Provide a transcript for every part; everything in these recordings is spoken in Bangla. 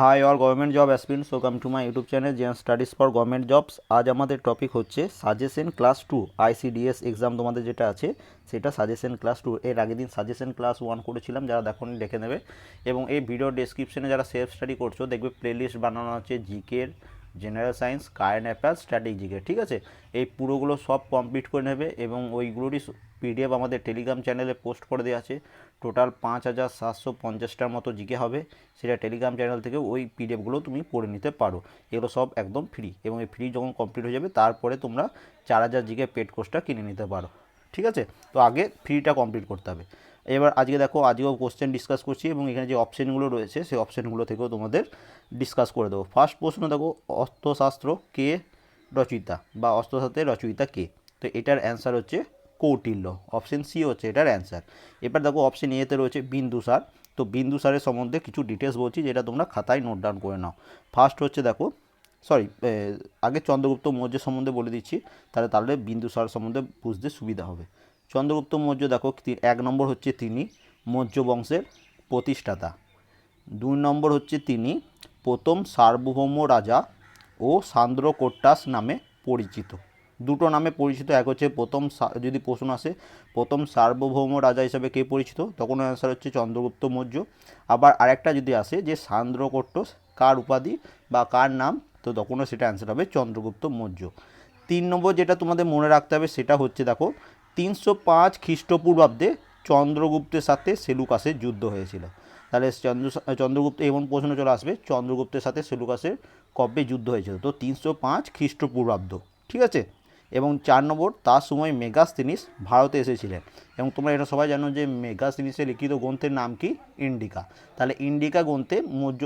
Hi all government job aspirants so come to my YouTube channel gen studies for government jobs আজ আমাদের টপিক হচ্ছে suggestion class to ICDS exam তোমাদের যেটা আছে, সেটা সাজেশন ক্লাস টু এর আগের দিন সাজেশন ক্লাস ওয়ান করেছিলাম, যারা দেখুন দেখে নেবে। এবং এই ভিডিও ডেসক্রিপশনে যারা সেলফ স্টাডি করছ, দেখবে প্লেলিস্ট বানানো আছে জিকের জেনারেল সায়েন্স কারেন্ট অ্যাফেয়ার্স স্ট্র্যাটেজিকের ঠিক আছে? এই পুরোগুলো সব কমপ্লিট করে নেবে এবং ওইগুলোরই পিডিএফ আমাদের টেলিগ্রাম চ্যানেলে পোস্ট করে দেওয়া আছে। টোটাল পাঁচ হাজার সাতশো পঞ্চাশটার মতো জিকে হবে। সেটা টেলিগ্রাম চ্যানেল থেকে ওই পিডিএফগুলো তুমি পড়ে নিতে পারো। এগুলো সব একদম ফ্রি এবং এই ফ্রি যখন কমপ্লিট হয়ে যাবে, তারপরে তোমরা চার হাজার জিকে পেড কোর্সটা কিনে নিতে পারো। ঠিক আছে? তো আগে ফ্রিটা কমপ্লিট করতে হবে। এবার আজকে দেখো, আজকেও কোশ্চেন ডিসকাস করছি এবং এখানে যে অপশানগুলো রয়েছে, সেই অপশানগুলো থেকেও তোমাদের ডিসকাস করে দেবো। ফার্স্ট প্রশ্ন দেখো, অস্ত্রশাস্ত্র কে রচয়িতা বা অস্ত্রশাস্ত্রের রচয়িতা কে? তো এটার অ্যান্সার হচ্ছে কৌটিল্য। অপশান সি হচ্ছে এটার অ্যান্সার এবার দেখো অপশান এতে রয়েছে বিন্দুসার তো বিন্দুসারের সম্বন্ধে কিছু ডিটেলস বলছি, যেটা তোমরা খাতায় নোট ডাউন করে নাও। ফার্স্ট হচ্ছে দেখো সরি আগে চন্দ্রগুপ্ত মৌর্য সম্বন্ধে বলে দিচ্ছি, তাহলে তাহলে বিন্দুসার সম্বন্ধে বুঝতে সুবিধা হবে। চন্দ্রগুপ্ত মৌর্য দেখো এক নম্বর হচ্ছে তিনি মৌর্য বংশের প্রতিষ্ঠাতা। দুই নম্বর হচ্ছে তিনি প্রথম সার্বভৌম রাজা ও সান্দ্রকোট্টাস নামে পরিচিত। দুটো নামে পরিচিত, এক হচ্ছে প্রথম যদি প্রশ্ন আসে, প্রথম সার্বভৌম রাজা হিসাবে কে পরিচিত? তখন অ্যান্সার হচ্ছে চন্দ্রগুপ্ত মৌর্য। আবার আরেকটা যদি আসে, যে সান্দ্রকোট্টস কার উপাধি বা কার নাম? তো তখনও সেটা অ্যান্সার হবে চন্দ্রগুপ্ত মৌর্য। তিন নম্বর যেটা তোমাদের মনে রাখতে হবে, সেটা হচ্ছে দেখো তিনশো পাঁচ খ্রিস্টপূর্বাব্দে চন্দ্রগুপ্তের সাথে সেলুকাসের যুদ্ধ হয়েছিল। তাহলে চন্দ্র, চন্দ্রগুপ্ত এমন প্রশ্ন চলে আসবে, চন্দ্রগুপ্তের সাথে সেলুকাসের কবে যুদ্ধ হয়েছিল? তো তিনশো পাঁচ খ্রিস্টপূর্বাব্দ, ঠিক আছে? এবং চার নম্বর, তার সময় মেগাস্তিনিস ভারতে এসেছিলেন। এবং তোমরা এটা সবাই জানো যে মেগাস্তিনিসের লিখিত গ্রন্থের নাম কি? ইন্ডিকা। তাহলে ইন্ডিকা গ্রন্থে মৌর্য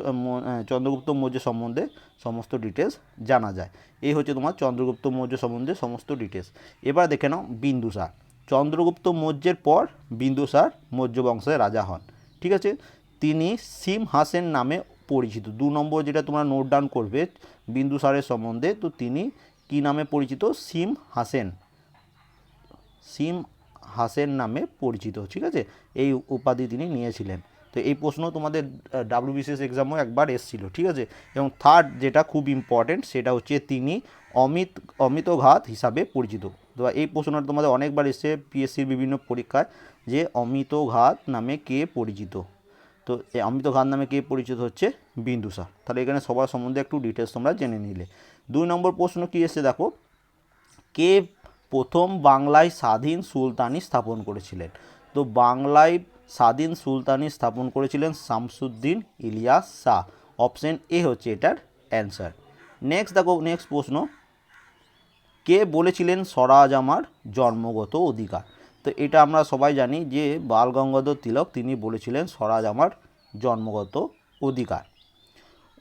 চন্দ্রগুপ্ত মৌর্য সম্বন্ধে সমস্ত ডিটেলস জানা যায়। এই হচ্ছে তোমার চন্দ্রগুপ্ত মৌর্য সম্বন্ধে সমস্ত ডিটেলস এবার দেখে নাও বিন্দুসার। চন্দ্রগুপ্ত মৌর্যের পর বিন্দুসার মৌর্য বংশের রাজা হন। ঠিক আছে? তিনি সিম হাসেন নামে পরিচিত। দু নম্বর যেটা তোমরা নোট ডাউন করবে বিন্দুসারের সম্বন্ধে, তো তিনি কি নামে পরিচিত? সিম হাসেন। সিম হাসেন নামে পরিচিত, ঠিক আছে? এই উপাধি তিনি নিয়েছিলেন। তো এই প্রশ্ন তোমাদের ডাব্লিউবিসিএস এক্সামও একবার এসেছিল, ঠিক আছে? এবং থার্ড যেটা খুব ইম্পর্টেন্ট সেটা হচ্ছে তিনি অমিত অমিতঘাত হিসাবে পরিচিত। তো এই প্রশ্নটা তোমাদের অনেকবার এসছে পিএসসির বিভিন্ন পরীক্ষায় যে অমিতঘাত নামে কে পরিচিত? তো এই অমিতঘাত নামে কে পরিচিত হচ্ছে বিন্দুসার তাহলে এখানে সবার সম্বন্ধে একটু ডিটেলস তোমরা জেনে নিলে। দুই নম্বর প্রশ্ন কী এসে দেখো? কে প্রথম বাংলায় স্বাধীন সুলতানি স্থাপন করেছিলেন? তো বাংলায় স্বাধীন সুলতানি স্থাপন করেছিলেন শামসুদ্দিন ইলিয়াস শাহ। অপশন এ হচ্ছে এটার অ্যান্সার। নেক্সট দেখো, নেক্সট প্রশ্ন। কে বলেছিলেন স্বরাজ আমার জন্মগত অধিকার? তো এটা আমরা সবাই জানি যে বাল গঙ্গাধর তিলক তিনি বলেছিলেন স্বরাজ আমার জন্মগত অধিকার।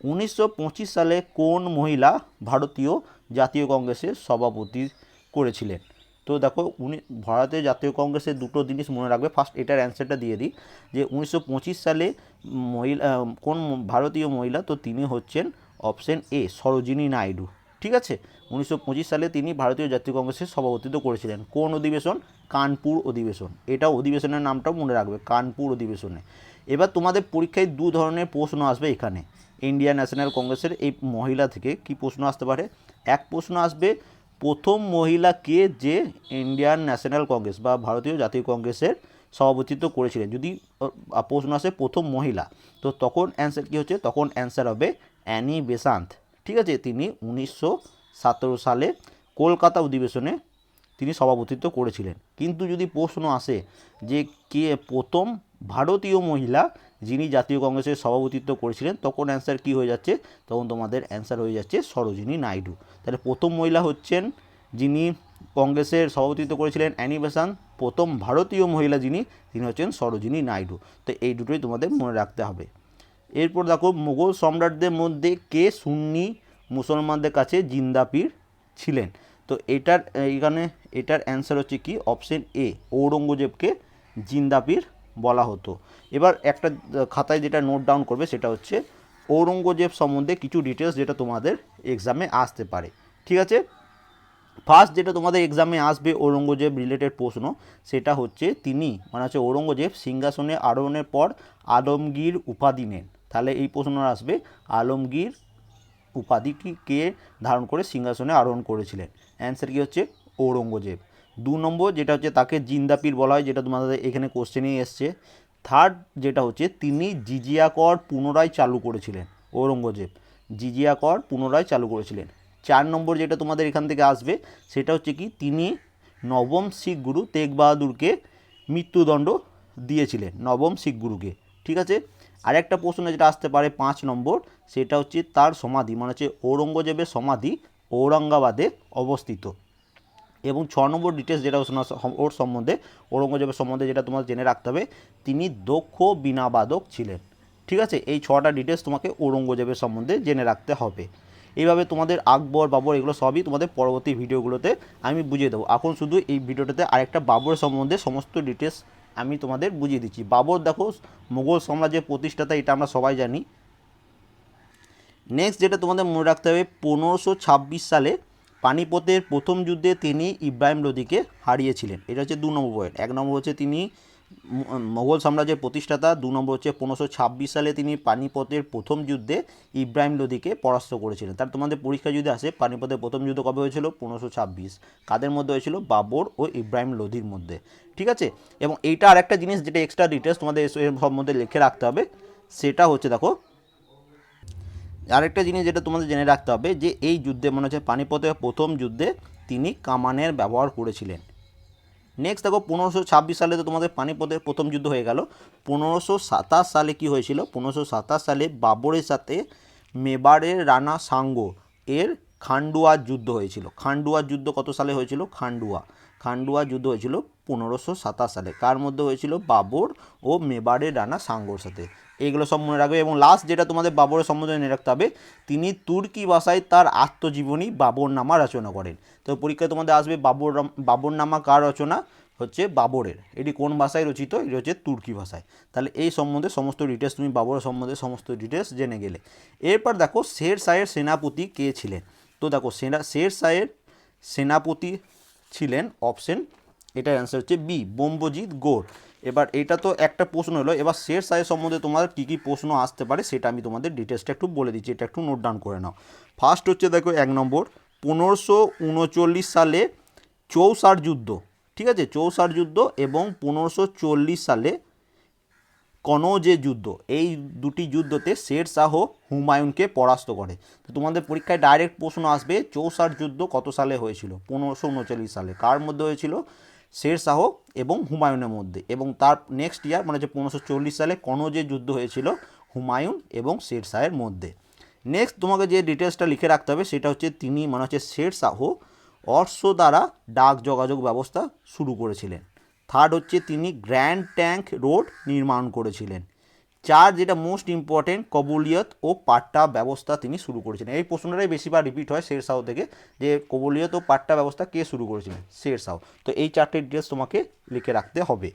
উনিশশো পঁচিশ সালে কোন মহিলা ভারতীয় জাতীয় কংগ্রেসের সভাপতি করেছিলেন? তো দেখো, উনি ভারতীয় জাতীয় কংগ্রেসের দুটো জিনিস মনে রাখবে। ফার্স্ট এটার অ্যান্সারটা দিয়ে দিই। যে উনিশশো পঁচিশ সালে মহিলা কোন ভারতীয় মহিলা? তো তিনি হচ্ছেন অপশন এ সরোজিনী নাইডু। ঠিক আছে? উনিশশো পঁচিশ সালে তিনি ভারতীয় জাতীয় কংগ্রেসের সভাপতিত্ব করেছিলেন। কোন অধিবেশন? কানপুর অধিবেশন। এটা অধিবেশনের নামটাও মনে রাখবে, কানপুর অধিবেশনে। এবার তোমাদের পরীক্ষায় দু ধরনের প্রশ্ন আসবে এখানে। ইন্ডিয়ান ন্যাশনাল কংগ্রেসের এই মহিলা থেকে কি প্রশ্ন আসতে পারে? এক প্রশ্ন আসবে, প্রথম মহিলা কে যে ইন্ডিয়ান ন্যাশনাল কংগ্রেস বা ভারতীয় জাতীয় কংগ্রেসের সভাপতিত্ব করেছিলেন? যদি প্রশ্ন আসে প্রথম মহিলা, তো তখন অ্যান্সার কী হচ্ছে? তখন অ্যান্সার হবে অ্যানি বেসান্ত। ঠিক আছে, তিনি উনিশশো সতেরো সালে কলকাতা অধিবেশনে তিনি সভাপতিত্ব করেছিলেন। কিন্তু যদি প্রশ্ন আসে যে কে প্রথম ভারতীয় মহিলা যিনি জাতীয় কংগ্রেসের সভাপতিত্ব করেছিলেন, তখন অ্যান্সার কি হয়ে যাচ্ছে? তখন তোমাদের অ্যান্সার হয়ে যাচ্ছে সরোজিনী নাইডু। তাহলে প্রথম মহিলা হচ্ছেন যিনি কংগ্রেসের সভাপতিত্ব করেছিলেন, অ্যানি প্রথম ভারতীয় মহিলা যিনি, তিনি হচ্ছেন সরোজিনী নাইডু। তো এই দুটোই তোমাদের মনে রাখতে হবে। এরপর দেখো, মুঘল সম্রাটদের মধ্যে কে সুন্নি মুসলমানদের কাছে জিন্দাপীর ছিলেন? তো এটার এখানে এটার অ্যান্সার হচ্ছে কি? অপশন এ ঔরঙ্গজেবকে জিন্দাপীর বলা হতো। এবার একটা খাতায় যেটা নোট ডাউন করবে সেটা হচ্ছে, ঔরঙ্গজেব সম্বন্ধে কিছু ডিটেলস যেটা তোমাদের এক্সামে আসতে পারে। ঠিক আছে? ফার্স্ট যেটা তোমাদের এক্সামে আসবে ঔরঙ্গজেব রিলেটেড প্রশ্ন, সেটা হচ্ছে তিনি মানে হচ্ছে ঔরঙ্গজেব সিংহাসনে আরোহণের পর আলমগীর উপাধি নেন। তাহলে এই প্রশ্ন আসবে, আলমগীর উপাধিটি কে ধারণ করে সিংহাসনে আরোহণ করেছিলেন? অ্যান্সার কি হচ্ছে? ঔরঙ্গজেব। দু নম্বর যেটা হচ্ছে তাকে জিন্দাপির বলা হয়, যেটা তোমাদের এখানে কোশ্চেনেই এসছে। থার্ড যেটা হচ্ছে, তিনি জিজিয়া কর পুনরায় চালু করেছিলেন, ঔরঙ্গজেব। জিজিয়া কর পুনরায় চালু করেছিলেন। চার নম্বর যেটা তোমাদের এখান থেকে আসবে, সেটা হচ্ছে কি, তিনি নবম শিখ গুরু তেগ বাহাদুরকে মৃত্যুদণ্ড দিয়েছিলেন, নবম শিখ গুরুকে। ঠিক আছে? আরেকটা প্রশ্ন যেটা আসতে পারে পাঁচ নম্বর, সেটা হচ্ছে তার সমাধি মানে হচ্ছে ঔরঙ্গজেবের সমাধি ঔরঙ্গাবাদে অবস্থিত। এবং ছ নম্বর ডিটেলস যেটা ওর সম্বন্ধে, ঔরঙ্গজেবের সম্বন্ধে যেটা তোমার জেনে রাখতে হবে, তিনি দক্ষ বিনাবাদক ছিলেন। ঠিক আছে? এই ছটা ডিটেলস তোমাকে ঔরঙ্গজেবের সম্বন্ধে জেনে রাখতে হবে। এইভাবে তোমাদের আকবর, বাবর এগুলো সবই তোমাদের পরবর্তী ভিডিওগুলোতে আমি বুঝিয়ে দেবো। এখন শুধু এই ভিডিওটাতে আরেকটা বাবর সম্বন্ধে সমস্ত ডিটেলস আমি তোমাদের বুঝিয়ে দিচ্ছি। বাবর দেখো মুঘল সাম্রাজ্যের প্রতিষ্ঠাতা, এটা আমরা সবাই জানি। নেক্সট যেটা তোমাদের মনে রাখতে হবে, পনেরোশো সালে পানিপথের প্রথম যুদ্ধে তিনি ইব্রাহিম লোদিকে হারিয়েছিলেন। এটা হচ্ছে দু নম্বর পয়েন্ট এক নম্বর হচ্ছে তিনি মোগল সাম্রাজ্যের প্রতিষ্ঠাতা। দু নম্বর হচ্ছে পনেরোশো ছাব্বিশ সালে তিনি পানিপথের প্রথম যুদ্ধে ইব্রাহিম লোদিকে পরাস্ত করেছিলেন। তার তোমাদের পরীক্ষা যদি আসে, পানিপথের প্রথম যুদ্ধ কবে হয়েছিল? পনেরোশো ছাব্বিশ। কাদের মধ্যে হয়েছিল? বাবর ও ইব্রাহিম লোদির মধ্যে। ঠিক আছে? এবং এইটা আরেকটা জিনিস, যেটা এক্সট্রা ডিটেলস তোমাদের এর সম্বন্ধে লিখে রাখতে হবে, সেটা হচ্ছে, দেখো আরেকটা জিনিস যেটা তোমাদের জেনে রাখতে হবে, যে এই যুদ্ধে মনে হচ্ছে পানিপথের প্রথম যুদ্ধে তিনি কামানের ব্যবহার করেছিলেন। নেক্সট দেখো, পনেরোশো ছাব্বিশ সালে তো তোমাদের পানিপথের প্রথম যুদ্ধ হয়ে গেল। পনেরোশো সাতাশ সালে কি হয়েছিল? পনেরোশো সাতাশ সালে বাবরের সাথে মেবারের রানা সাঙ্গ এর খান্ডুয়ার যুদ্ধ হয়েছিল। খান্ডুয়ার যুদ্ধ কত সালে হয়েছিল? খান্ডুয়া। খান্ডুয়া যুদ্ধ হয়েছিল পনেরোশো সাতাশ সালে। কার মধ্যে হয়েছিল? বাবর ও মেবারের রানা সাঙ্গর সাথে। এইগুলো সব মনে রাখবে। এবং লাস্ট যেটা তোমাদের বাবরের সম্বন্ধে মনে রাখতে হবে, তিনি তুর্কি ভাষায় তার আত্মজীবনী বাবরনামা রচনা করেন। তো পরীক্ষায় তোমাদের আসবে বাবর বাবরনামা কার রচনা? হচ্ছে বাবরের। এটি কোন ভাষায় রচিত? এটি হচ্ছে তুর্কি ভাষায়। তাহলে এই সম্বন্ধে সমস্ত ডিটেলস তুমি বাবরের সম্বন্ধে সমস্ত ডিটেলস জেনে গেলে। এরপর দেখো, শের শাহের সেনাপতি কে ছিলেন? তো দেখো সেনা শের শাহের সেনাপতি ছিলেন অপশন এটার অ্যান্সার হচ্ছে বি বোম্বজিৎ গোর। এবার এটা তো একটা প্রশ্ন হলো, এবার শের শাহের সম্বন্ধে তোমাদের কী কী প্রশ্ন আসতে পারে সেটা আমি তোমাদের ডিটেলসটা একটু বলে দিচ্ছি, এটা একটু নোট ডাউন করে নাও। ফার্স্ট হচ্ছে দেখো এক নম্বর, পনেরোশো উনচল্লিশ সালে চৌসার যুদ্ধ, ঠিক আছে? চৌসার যুদ্ধ এবং পনেরোশো চল্লিশ সালে কনৌজে যুদ্ধ, এই দুটি যুদ্ধতে শের শাহ হুমায়ুনকে পরাস্ত করে। তো তোমাদের পরীক্ষায় ডাইরেক্ট প্রশ্ন আসবে, চৌসার যুদ্ধ কত সালে হয়েছিল? পনেরোশো উনচল্লিশ সালে। কার মধ্যে হয়েছিল? শের শাহ এবং হুমায়ুনের মধ্যে। এবং তার নেক্সট ইয়ার মানে হচ্ছে পনেরোশো চল্লিশ সালে কনৌজে যুদ্ধ হয়েছিল হুমায়ুন এবং শের শাহের মধ্যে। নেক্সট তোমাকে যে ডিটেলসটা লিখে রাখতে হবে সেটা হচ্ছে তিনি মানে হচ্ছে শের শাহ অর্শ দ্বারা ডাক যোগাযোগ ব্যবস্থা শুরু করেছিলেন। থার্ড হচ্ছে তিনি গ্র্যান্ড ট্যাঙ্ক রোড নির্মাণ করেছিলেন। চার যেটা মোস্ট ইম্পর্টেন্ট কবুলিয়ত ও পাট্টা ব্যবস্থা তিনি শুরু করেছিলেন। এই প্রশ্নটাই বেশিবার রিপিট হয় শের থেকে যে কবুলিয়ত ও পাট্টা ব্যবস্থা কে শুরু করেছিলেন? শের শাহ তো এই চারটে ডিটেলস তোমাকে লিখে রাখতে হবে।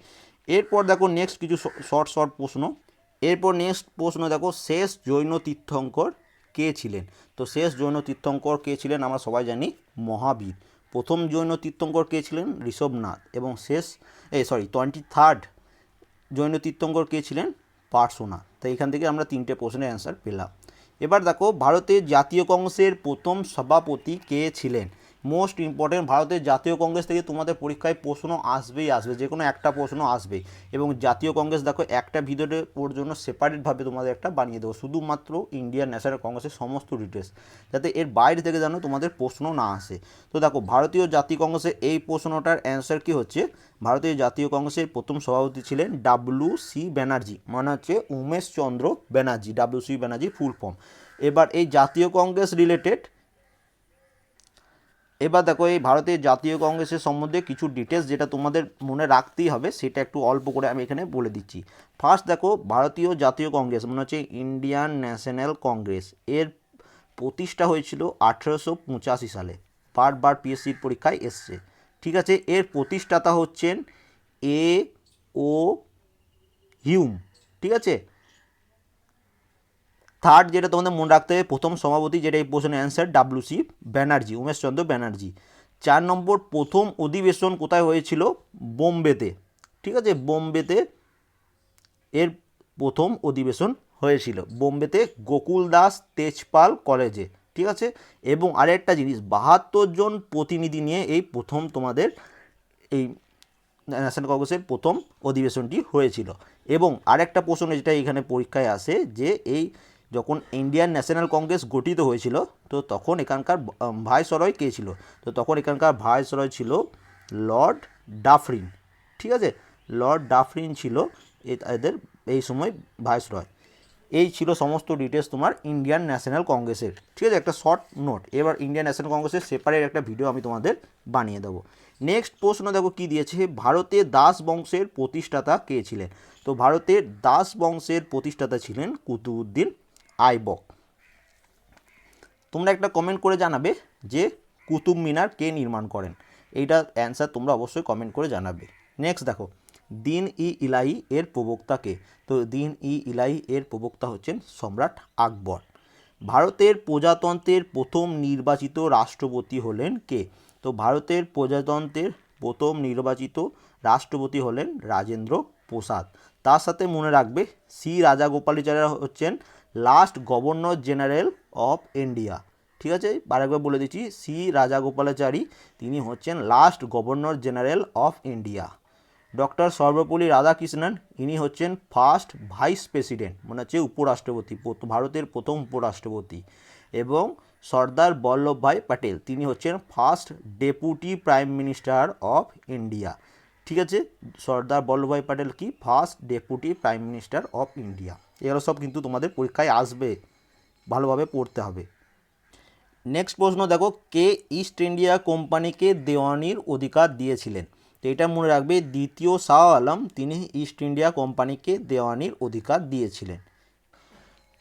এরপর দেখো নেক্সট কিছু শর্ট শর্ট প্রশ্ন। এরপর নেক্সট প্রশ্ন দেখো, শেষ জৈন তীর্থঙ্কর কে ছিলেন? তো শেষ জৈন তীর্থঙ্কর কে ছিলেন? আমরা সবাই জানি মহাবীর। প্রথম জৈন তীর্থঙ্কর কে ছিলেন? ঋষভনাথ। এবং শেষ, এই sorry twenty third Jain Tirthankar কে ছিলেন? পার্শ্বনাথ তো এখান থেকে আমরা তিনটে প্রশ্নের অ্যান্সার পেলাম। এবার দেখো, ভারতের জাতীয় কংগ্রেসের প্রথম সভাপতি কে ছিলেন? মোস্ট ইম্পর্টেন্ট ভারতের জাতীয় কংগ্রেস থেকে তোমাদের পরীক্ষায় প্রশ্ন আসবেই আসবে, যে কোনো একটা প্রশ্ন আসবেই। এবং জাতীয় কংগ্রেস দেখো একটা ভিডিওতে ওর জন্য সেপারেটভাবে তোমাদের একটা বানিয়ে দেবো, শুধুমাত্র ইন্ডিয়ান ন্যাশনাল কংগ্রেসের সমস্ত ডিটেলস যাতে এর বাইরে থেকে যেন তোমাদের প্রশ্ন না আসে। তো দেখো, ভারতীয় জাতীয় কংগ্রেসের এই প্রশ্নটার অ্যান্সার কি হচ্ছে? ভারতীয় জাতীয় কংগ্রেসের প্রথম সভাপতি ছিলেন ডাব্লু সি ব্যানার্জি মানে হচ্ছে Umesh Chandra Banerjee W C Banerjee full form এবার এই জাতীয় কংগ্রেস রিলেটেড এবার দেখো, এই ভারতের জাতীয় কংগ্রেসের সম্বন্ধে কিছু ডিটেলস যেটা তোমাদের মনে রাখতেই হবে, সেটা একটু অল্প করে আমি এখানে বলে দিচ্ছি। ফার্স্ট দেখো, ভারতীয় জাতীয় কংগ্রেস মানে হচ্ছে ইন্ডিয়ান ন্যাশনাল কংগ্রেস এর প্রতিষ্ঠা হয়েছিল আঠেরোশো পঁচাশি সালে বারবার পিএসসির পরীক্ষায় এসছে। ঠিক আছে, এর প্রতিষ্ঠাতা হচ্ছেন এ ও হিউম ঠিক আছে? থার্ড যেটা তোমাদের মনে রাখতে হবে, প্রথম সভাপতি যেটা এই প্রশ্নের answer W C Banerjee Umeshchandra Banerjee চার নম্বর, প্রথম অধিবেশন কোথায় হয়েছিল? বোম্বেতে। ঠিক আছে? বোম্বেতে এর প্রথম অধিবেশন হয়েছিল। বোম্বেতে গোকুল দাস তেজপাল কলেজে। ঠিক আছে? এবং আরেকটা জিনিস, বাহাত্তর জন প্রতিনিধি নিয়ে এই প্রথম তোমাদের এই ন্যাশনাল কংগ্রেসের প্রথম অধিবেশনটি হয়েছিল। এবং আরেকটা প্রশ্ন যেটা এখানে পরীক্ষায় আসে যে এই যখন ইন্ডিয়ান ন্যাশনাল কংগ্রেস গঠিত হয়েছিল, তো তখন এখানকার ভাইসরয় কে ছিল? তো তখন এখানকার ভাইসরয় ছিল লর্ড ডাফরিন ঠিক আছে? লর্ড ডাফরিন ছিল এদের এই সময় ভাইসরয়। এই ছিল সমস্ত ডিটেলস তোমার ইন্ডিয়ান ন্যাশনাল কংগ্রেসের ঠিক আছে? একটা শর্ট নোট এবার ইন্ডিয়ান ন্যাশনাল কংগ্রেসের সেপারেট একটা ভিডিও আমি তোমাদের বানিয়ে দেবো। নেক্সট প্রশ্ন দেখো কি দিয়েছে? ভারতে দাস বংশের প্রতিষ্ঠাতা কে ছিলেন? তো ভারতের দাস বংশের প্রতিষ্ঠাতা ছিলেন কুতুবউদ্দিন আইবক তোমরা একটা কমেন্ট করে জানাবে যে কুতুব মিনার কে নির্মাণ করেন। এইটার অ্যান্সার তোমরা অবশ্যই কমেন্ট করে জানাবে। নেক্সট দেখো, দিন ই ইলাহি এর প্রবক্তা কে? তো দিন ই ইলাহি এর প্রবক্তা হচ্ছেন সম্রাট আকবর। ভারতের প্রজাতন্ত্রের প্রথম নির্বাচিত রাষ্ট্রপতি হলেন কে? তো ভারতের প্রজাতন্ত্রের প্রথম নির্বাচিত রাষ্ট্রপতি হলেন রাজেন্দ্র প্রসাদ। তার সাথে মনে রাখবে, সি রাজাগোপালাচার্য হচ্ছেন last governor general of India. ঠিক আছে? আরেকবার বলে দিচ্ছি, সি রাজাগোপালাচারী, তিনি হচ্ছেন last governor general of India. Doctor Sarvepalli Radhakrishnan, ইনি হচ্ছেন ফার্স্ট ভাইস প্রেসিডেন্ট মানে হচ্ছে উপরাষ্ট্রপতি ভারতের প্রথম উপরাষ্ট্রপতি। এবং সর্দার বল্লভভাই প্যাটেল, তিনি হচ্ছেন first deputy prime minister of India. ঠিক আছে? সর্দার বল্লভভাই প্যাটেল কি? First deputy prime minister of India. এগুলো সব কিন্তু তোমাদের পরীক্ষায় আসবে। ভালোভাবে পড়তে হবে। নেক্সট প্রশ্ন দেখো, কে ইস্ট ইন্ডিয়া কোম্পানিকে দেওয়ানির অধিকার দিয়েছিলেন? তো এটা মনে রাখবে, দ্বিতীয় শাহ আলম তিনি ইস্ট ইন্ডিয়া কোম্পানিকে দেওয়ানির অধিকার দিয়েছিলেন।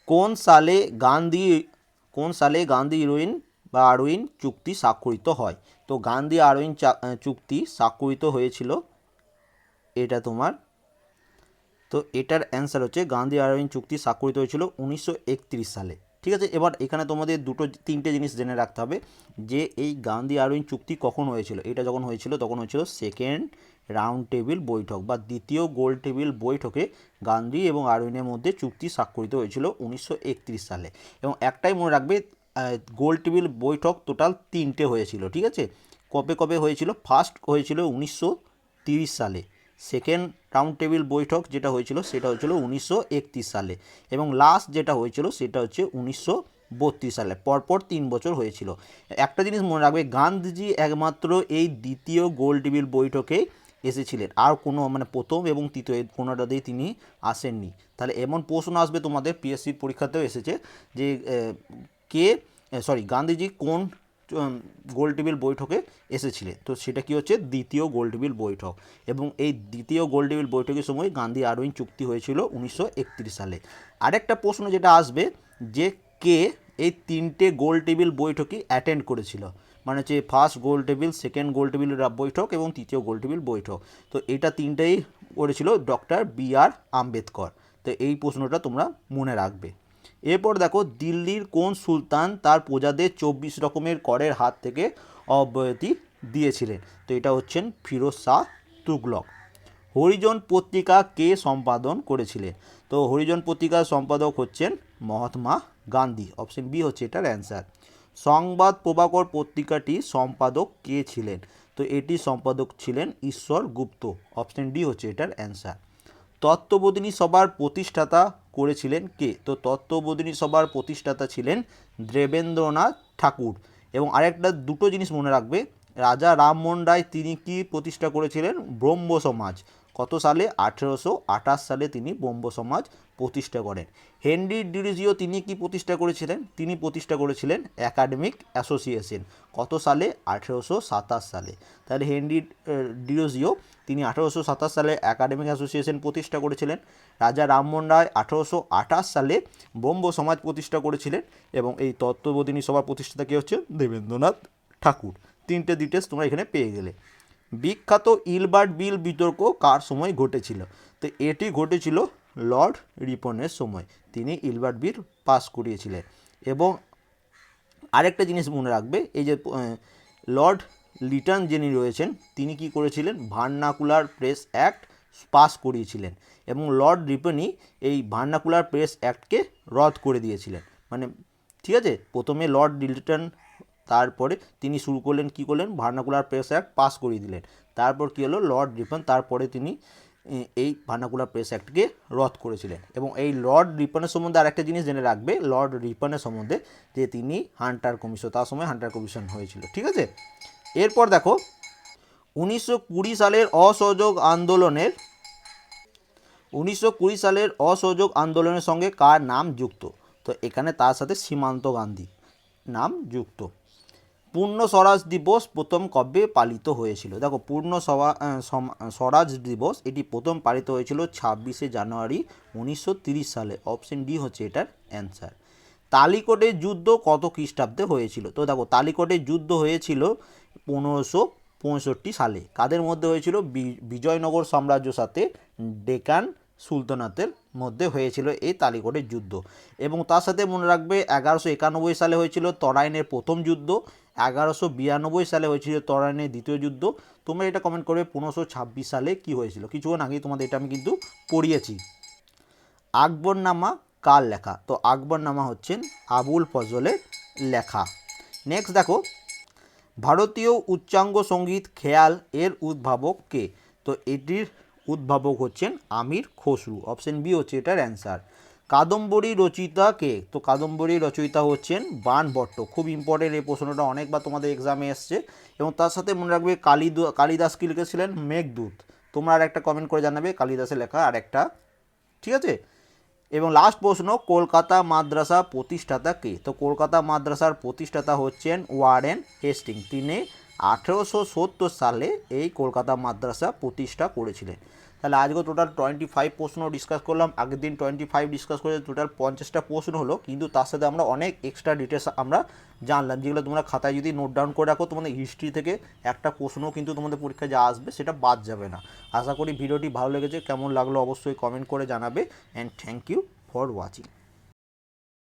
কোন সালে গান্ধী, কোন সালে গান্ধী ইরোইন বা আরউইন চুক্তি স্বাক্ষরিত হয়? তো গান্ধী আরোইন চুক্তি স্বাক্ষরিত হয়েছিল, এটা তোমার তো এটার অ্যান্সার হচ্ছে গান্ধী আরউইন চুক্তি স্বাক্ষরিত হয়েছিল উনিশশো একত্রিশ সালে। ঠিক আছে? এবার এখানে তোমাদের দুটো, তিনটে জিনিস জেনে রাখতে হবে যে এই গান্ধী আরউইন চুক্তি কখন হয়েছিল। এটা যখন হয়েছিল তখন হয়েছিল সেকেন্ড রাউন্ড টেবিল বৈঠক বা দ্বিতীয় গোল টেবিল বৈঠকে গান্ধী এবং আরউইনের মধ্যে চুক্তি স্বাক্ষরিত হয়েছিল উনিশশো একত্রিশ সালে। এবং একটাই মনে রাখবে গোল টেবিল বৈঠক টোটাল তিনটে হয়েছিল, ঠিক আছে? কবে কবে হয়েছিল? ফার্স্ট হয়েছিল উনিশশো সালে। সেকেন্ড রাউন্ড টেবিল বৈঠক যেটা হয়েছিল সেটা হয়েছিল উনিশশো একত্রিশ সালে এবং লাস্ট যেটা হয়েছিল সেটা হচ্ছে উনিশশো বত্রিশ সালে। পরপর তিন বছর হয়েছিল। একটা জিনিস মনে রাখবে, গান্ধীজি একমাত্র এই দ্বিতীয় গোল টেবিল বৈঠকে এসেছিলেন। আর কোনো মানে প্রথম এবং তৃতীয় কোনোটাতেই তিনি আসেননি। তাহলে এমন প্রশ্ন আসবে তোমাদের পিএসসির পরীক্ষাতেও এসেছে যে কে সরি গান্ধীজি কোন গোল টেবিল বৈঠকে এসেছিলেন। তো সেটা কি হচ্ছে? দ্বিতীয় গোল টেবিল বৈঠক। এবং এই দ্বিতীয় গোল টেবিল বৈঠকের সময় গান্ধী আরউইন চুক্তি হয়েছিল উনিশশো একত্রিশ সালে। আরেকটা প্রশ্ন যেটা আসবে, যে কে এই তিনটে গোল টেবিল বৈঠকই অ্যাটেন্ড করেছিল? মানে হচ্ছে ফার্স্ট গোল টেবিল সেকেন্ড গোল টেবিল বৈঠক এবং তৃতীয় গোল টেবিল বৈঠক। তো এটা তিনটেই করেছিল ডক্টর বি আর আম্বেদকর। তো এই প্রশ্নটা তোমরা মনে রাখবে। এরপর দেখো দিল্লির কোন সুলতান তার প্রজাদের চব্বিশ রকমের করের হাত থেকে অব্যাহতি দিয়েছিলেন? তো এটা হচ্ছেন ফিরোজ শাহ তুগলক। হরিজন পত্রিকা কে সম্পাদন করেছিলেন? তো হরিজন পত্রিকার সম্পাদক হচ্ছেন মহাত্মা গান্ধী। অপশন বি হচ্ছে এটার অ্যান্সার সংবাদ প্রভাকর পত্রিকাটি সম্পাদক কে ছিলেন? তো এটি সম্পাদক ছিলেন ঈশ্বর গুপ্ত। অপশন ডি হচ্ছে এটার অ্যান্সার তত্ত্ববোধিনী সভার প্রতিষ্ঠাতা করেছিলেন কে? তো তত্ত্ববোধিনী সভার প্রতিষ্ঠাতা ছিলেন দেবেন্দ্রনাথ ঠাকুর। এবং আরেকটা দুটো জিনিস মনে রাখবে, রাজা রামমোহন রায় তিনি কি প্রতিষ্ঠা করেছিলেন? ব্রহ্ম সমাজ। কত সালে? আঠেরোশো আঠাশ সালে তিনি ব্রহ্ম সমাজ প্রতিষ্ঠা করেন। হেনরি ডিরিজিও তিনি কি প্রতিষ্ঠা করেছিলেন? তিনি প্রতিষ্ঠা করেছিলেন একাডেমিক অ্যাসোসিয়েশন। কত সালে? আঠেরোশো সাতাশ সালে। তাহলে হেনরি ডিরোজিও তিনি আঠারোশো সাতাশ সালে একাডেমিক অ্যাসোসিয়েশন প্রতিষ্ঠা করেছিলেন। রাজা রামমোহন রায় আঠারোশো আঠাশ সালে ব্রহ্ম সমাজ প্রতিষ্ঠা করেছিলেন এবং এই তত্ত্ববোধিনী সভার প্রতিষ্ঠাতা কে হচ্ছে? দেবেন্দ্রনাথ ঠাকুর। তিনটে ডিটেলস তোমরা এখানে পেয়ে গেলে। বিখ্যাত ইলবার্ট বিল বিতর্ক কার সময় ঘটেছিল? তো এটি ঘটেছিল লর্ড রিপনের সময়। তিনি ইলবার্ট বিল পাস করিয়েছিলেন। এবং আরেকটা জিনিস মনে রাখবে, এই যে লর্ড লিটন যিনি রয়েছেন, তিনি কি করেছিলেন? ভার্নাকুলার প্রেস অ্যাক্ট পাস করিয়েছিলেন এবং লর্ড রিপনি এই ভার্নাকুলার প্রেস অ্যাক্টকে রদ করে দিয়েছিলেন। মানে ঠিক আছে? প্রথমে লর্ড লিটন, তারপরে তিনি শুরু করলেন, কি করলেন? ভার্নাকুলার প্রেস অ্যাক্ট পাস করিয়ে দিলেন। তারপর কী হলো? লর্ড রিপন, তারপরে তিনি এই ভার্নাকুলার প্রেস অ্যাক্টকে রদ করেছিলেন। এবং এই লর্ড রিপনের সম্বন্ধে আরেকটা জিনিস জেনে রাখবে। লর্ড রিপনের সম্বন্ধে যে তিনি হান্টার কমিশন, তার সময় হান্টার কমিশন হয়েছিল। ঠিক আছে? এরপর দেখো, উনিশশো কুড়ি সালের অসহযোগ আন্দোলনের, উনিশশো কুড়ি সালের অসহযোগ আন্দোলনের সঙ্গে কার নাম যুক্ত? তো এখানে তার সাথে সীমান্ত গান্ধী নাম যুক্ত। পূর্ণ স্বরাজ দিবস প্রথম কবে পালিত হয়েছিল? দেখো, পূর্ণ স্বরাজ দিবস এটি প্রথম পালিত হয়েছিল ছাব্বিশে জানুয়ারি উনিশশো সালে। অপশন ডি হচ্ছে এটার অ্যান্সার। তালিকোটের যুদ্ধ কত খ্রিস্টাব্দে হয়েছিল? তো দেখো তালিকোটের যুদ্ধ হয়েছিল পনেরোশো পঁয়ষট্টি সালে। কাদের মধ্যে হয়েছিল? বিজয়নগর সাম্রাজ্য সাথে ডেকান সুলতানাতের মধ্যে হয়েছিল এই তালিকোটের যুদ্ধ। এবং তার সাথে মনে রাখবে, এগারোশো একানব্বই সালে হয়েছিল তরাইনের প্রথম যুদ্ধ, এগারোশো বিরানব্বই সালে হয়েছিল তরাইনের দ্বিতীয় যুদ্ধ। তোমরা এটা কমেন্ট করবে, পনেরোশো ছাব্বিশ সালে কি হয়েছিল? কিছুক্ষণ আগে তোমাদের এটা আমি কিন্তু পড়িয়েছি। আকবরনামা কার লেখা? তো আকবরনামা হচ্ছেন আবুল ফজলের লেখা। নেক্সট দেখো ভারতীয় উচ্চাঙ্গ সংগীত খেয়াল এর উদ্ভাবক কে? তো এটির উদ্ভাবক হচ্ছেন আমির খসরু। অপশন বি হচ্ছে এটার অ্যান্সার। কাদম্বরী রচয়িতা কে? তো কাদম্বরী রচয়িতা হচ্ছেন বান ভট্ট। খুব ইম্পর্টেন্ট এই প্রশ্নটা অনেকবার তোমাদের এক্সামে এসছে। এবং তার সাথে মনে রাখবে কালিদ, কালিদাস কি লিখেছিলেন? মেঘদূত। তোমরা আর একটা কমেন্ট করে জানাবে কালিদাসের লেখা আর একটা ঠিক আছে? এবং লাস্ট প্রশ্ন, কলকাতা মাদ্রাসা প্রতিষ্ঠাতা কে? তো কলকাতা মাদ্রাসার প্রতিষ্ঠাতা হচ্ছেন ওয়ারেন হেস্টিং। তিনি আঠেরোশো সত্তর সালে এই কলকাতা মাদ্রাসা প্রতিষ্ঠা করেছিলেন। তাহলে আজকে টোটাল টোয়েন্টি ফাইভ প্রশ্ন ডিসকাস করলাম, আগের দিন টোয়েন্টি ফাইভ ডিসকাস করে টোটাল পঞ্চাশটা প্রশ্ন হলো, কিন্তু তার সাথে আমরা অনেক এক্সট্রা ডিটেলস আমরা জানলাম, যেগুলো তোমরা খাতায় যদি নোট ডাউন করে রাখো তোমাদের হিস্ট্রি থেকে একটা প্রশ্নও কিন্তু তোমাদের পরীক্ষায় যা আসবে সেটা বাদ যাবে না। আশা করি ভিডিওটি ভালো লেগেছে, কেমন লাগল অবশ্যই কমেন্ট করে জানাবে and thank you for watching